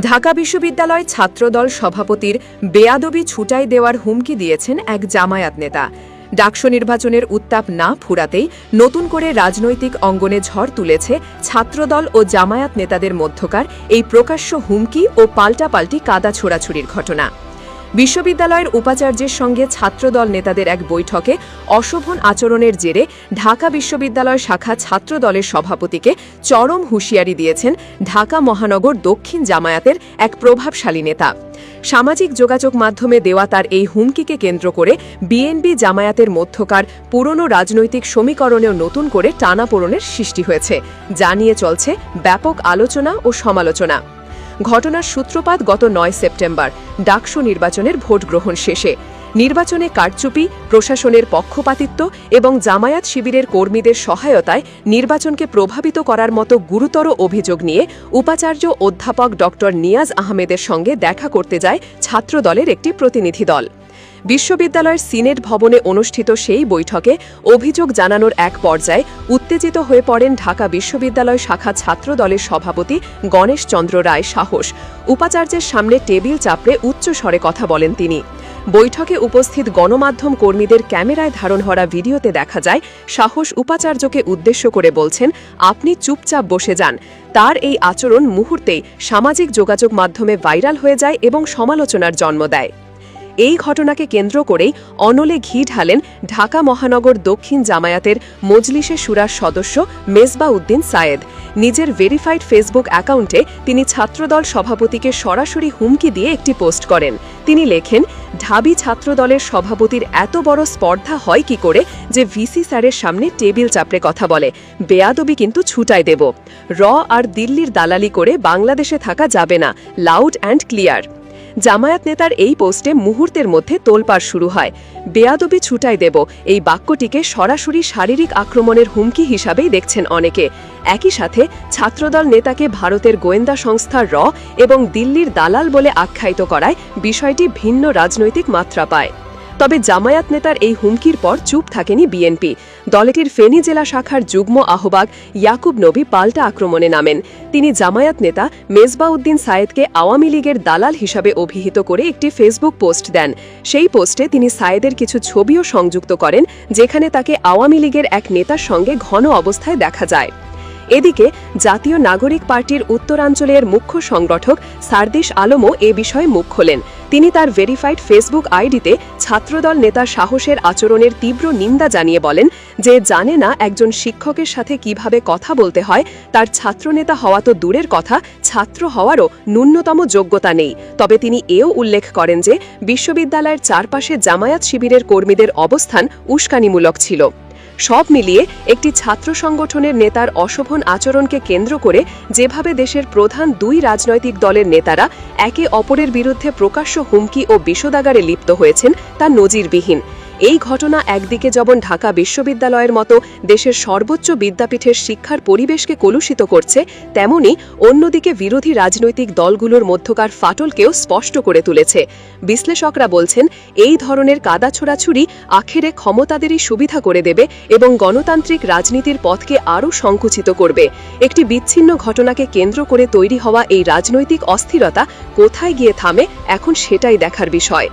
ঢাকা বিশ্ববিদ্যালয় ছাত্রদল সভাপতির বেয়াদবি ছুটাই দেওয়ার হুমকি দিয়েছেন এক জামায়াত নেতা। ডাকসু নির্বাচনের উত্তাপ না ফুরাতেই নতুন করে রাজনৈতিক অঙ্গনে ঝড় তুলেছে ছাত্রদল ও জামায়াত নেতাদের মধ্যকার এই প্রকাশ্য হুমকি ও পাল্টাপাল্টি কাদা ছোড়াছুরির ঘটনা। বিশ্ববিদ্যালয়ের উপাচার্যের সঙ্গে ছাত্রদল নেতাদের এক বৈঠকে অশোভন আচরণের জেরে ঢাকা বিশ্ববিদ্যালয় শাখা ছাত্রদলের সভাপতিকে চরম হুঁশিয়ারি দিয়েছেন ঢাকা মহানগর দক্ষিণ জামায়াতের এক প্রভাবশালী নেতা। সামাজিক যোগাযোগ মাধ্যমে দেওয়া তার এই হুমকিকে কেন্দ্র করে বিএনপি জামায়াতের মধ্যকার পুরনো রাজনৈতিক সমীকরণেও নতুন করে টানাপোড়নের সৃষ্টি হয়েছে, যা নিয়ে চলছে ব্যাপক আলোচনা ও সমালোচনা। ঘটনার সূত্রপাত গত নয় সেপ্টেম্বর, ডাকসু নির্বাচনের ভোট গ্রহণ শেষে। নির্বাচনে কারচুপি, প্রশাসনের পক্ষপাতিত্ব এবং জামায়াত শিবিরের কর্মীদের সহায়তায় নির্বাচনকে প্রভাবিত করার মতো গুরুতর অভিযোগ নিয়ে উপাচার্য অধ্যাপক ড নিয়াজ আহমেদের সঙ্গে দেখা করতে যায় ছাত্রদলের একটি প্রতিনিধি দল। বিশ্ববিদ্যালয়ের সিনেট ভবনে অনুষ্ঠিত সেই বৈঠকে অভিযোগ জানানোর এক পর্যায়ে উত্তেজিত হয়ে পড়েন ঢাকা বিশ্ববিদ্যালয় শাখা ছাত্র দলের সভাপতি গণেশ চন্দ্র রায় সাহস। উপাচার্যের সামনে টেবিল চাপড়ে উচ্চ স্বরে কথা বলেন তিনি। বৈঠকে উপস্থিত গণমাধ্যম কর্মীদের ক্যামেরায় ধারণ হওয়া ভিডিওতে দেখা যায়, সাহস উপাচার্যকে উদ্দেশ্য করে বলছেন, আপনি চুপচাপ বসে যান। তার এই আচরণ মুহূর্তেই সামাজিক যোগাযোগ মাধ্যমে ভাইরাল হয়ে যায় এবং সমালোচনার জন্ম দেয়। এই ঘটনাকে কেন্দ্র করেই অনলে ঘি ঢালেন ঢাকা মহানগর দক্ষিণ জামায়াতের মজলিসে সুরার সদস্য মেজবা উদ্দিন সায়েদ। নিজের ভেরিফাইড ফেসবুক অ্যাকাউন্টে তিনি ছাত্রদল সভাপতিকে সরাসরি হুমকি দিয়ে একটি পোস্ট করেন। তিনি লেখেন, ঢাবি ছাত্রদলের সভাপতির এত বড় স্পর্ধা হয় কি করে যে ভিসি স্যারের সামনে টেবিল চাপড়ে কথা বলে। বেয়াদবি কিন্তু ছুটাই দেব। র আর দিল্লির দালালি করে বাংলাদেশে থাকা যাবে না। লাউড অ্যান্ড ক্লিয়ার জামায়াত নেতার এই পোস্টে মুহূর্তের মধ্যে তোলপাড় শুরু হয়। বেয়াদবি ছুটাই দেব, এই বাক্যটিকে সরাসরি শারীরিক আক্রমণের হুমকি হিসাবেই দেখছেন অনেকে। একই সাথে ছাত্রদল নেতাকে ভারতের গোয়েন্দা সংস্থার র এবং দিল্লির দালাল বলে আখ্যায়িত করায় বিষয়টি ভিন্ন রাজনৈতিক মাত্রা পায়। তবে জামায়াত নেতার এই হুমকির পর চুপ থাকেনি বিএনপি। দলটির ফেনী জেলা শাখার যুগ্ম আহ্বায়ক ইয়াকুব নবী পাল্টা আক্রমণে নামেন। তিনি জামায়াত নেতা মেজবাউদ্দিন সায়েদকে আওয়ামী লীগের দালাল হিসাবে অভিহিত করে একটি ফেসবুক পোস্ট দেন। সেই পোস্টে তিনি সায়েদের কিছু ছবিও সংযুক্ত করেন, যেখানে তাকে আওয়ামী লীগের এক নেতার সঙ্গে ঘন অবস্থায় দেখা যায়। এদিকে, জাতীয় নাগরিক পার্টির উত্তরাঞ্চলের মুখ্য সংগঠক সারদিশ আলমও এ বিষয়ে মুখ খোলেন। তিনি তার ভেরিফাইড ফেসবুক আইডিতে ছাত্রদল নেতা সাহসের আচরণের তীব্র নিন্দা জানিয়ে বলেন যে জানে না একজন শিক্ষকের সাথে কীভাবে কথা বলতে হয়, তার ছাত্রনেতা হওয়া তো দূরের কথা, ছাত্র হওয়ারও ন্যূনতম যোগ্যতা নেই। তবে তিনি এও উল্লেখ করেন যে বিশ্ববিদ্যালয়ের চারপাশে জামায়াত শিবিরের কর্মীদের অবস্থান উস্কানিমূলক ছিল। সব মিলিয়ে একটি ছাত্র সংগঠনের নেতার অশোভন আচরণকে কেন্দ্র করে যেভাবে দেশের প্রধান দুই রাজনৈতিক দলের নেতারা একে অপরের বিরুদ্ধে প্রকাশ্য হুমকি ও বিষোদাগারে লিপ্ত হয়েছেন তা নজিরবিহীন। এই ঘটনা একদিকে যেমন ঢাকা বিশ্ববিদ্যালয়ের মতো দেশের সর্বোচ্চ বিদ্যাপীঠের শিক্ষার পরিবেশকে কলুষিত করছে, তেমনি অন্যদিকে বিরোধী রাজনৈতিক দলগুলোর মধ্যকার ফাটলকেও স্পষ্ট করে তুলেছে। বিশ্লেষকরা বলছেন, এই ধরনের কাদা ছোড়াছুরি আখেরে ক্ষমতাদেরই সুবিধা করে দেবে এবং গণতান্ত্রিক রাজনীতির পথকে আরও সংকুচিত করবে। একটি বিচ্ছিন্ন ঘটনাকে কেন্দ্র করে তৈরি হওয়া এই রাজনৈতিক অস্থিরতা কোথায় গিয়ে থামে, এখন সেটাই দেখার বিষয়।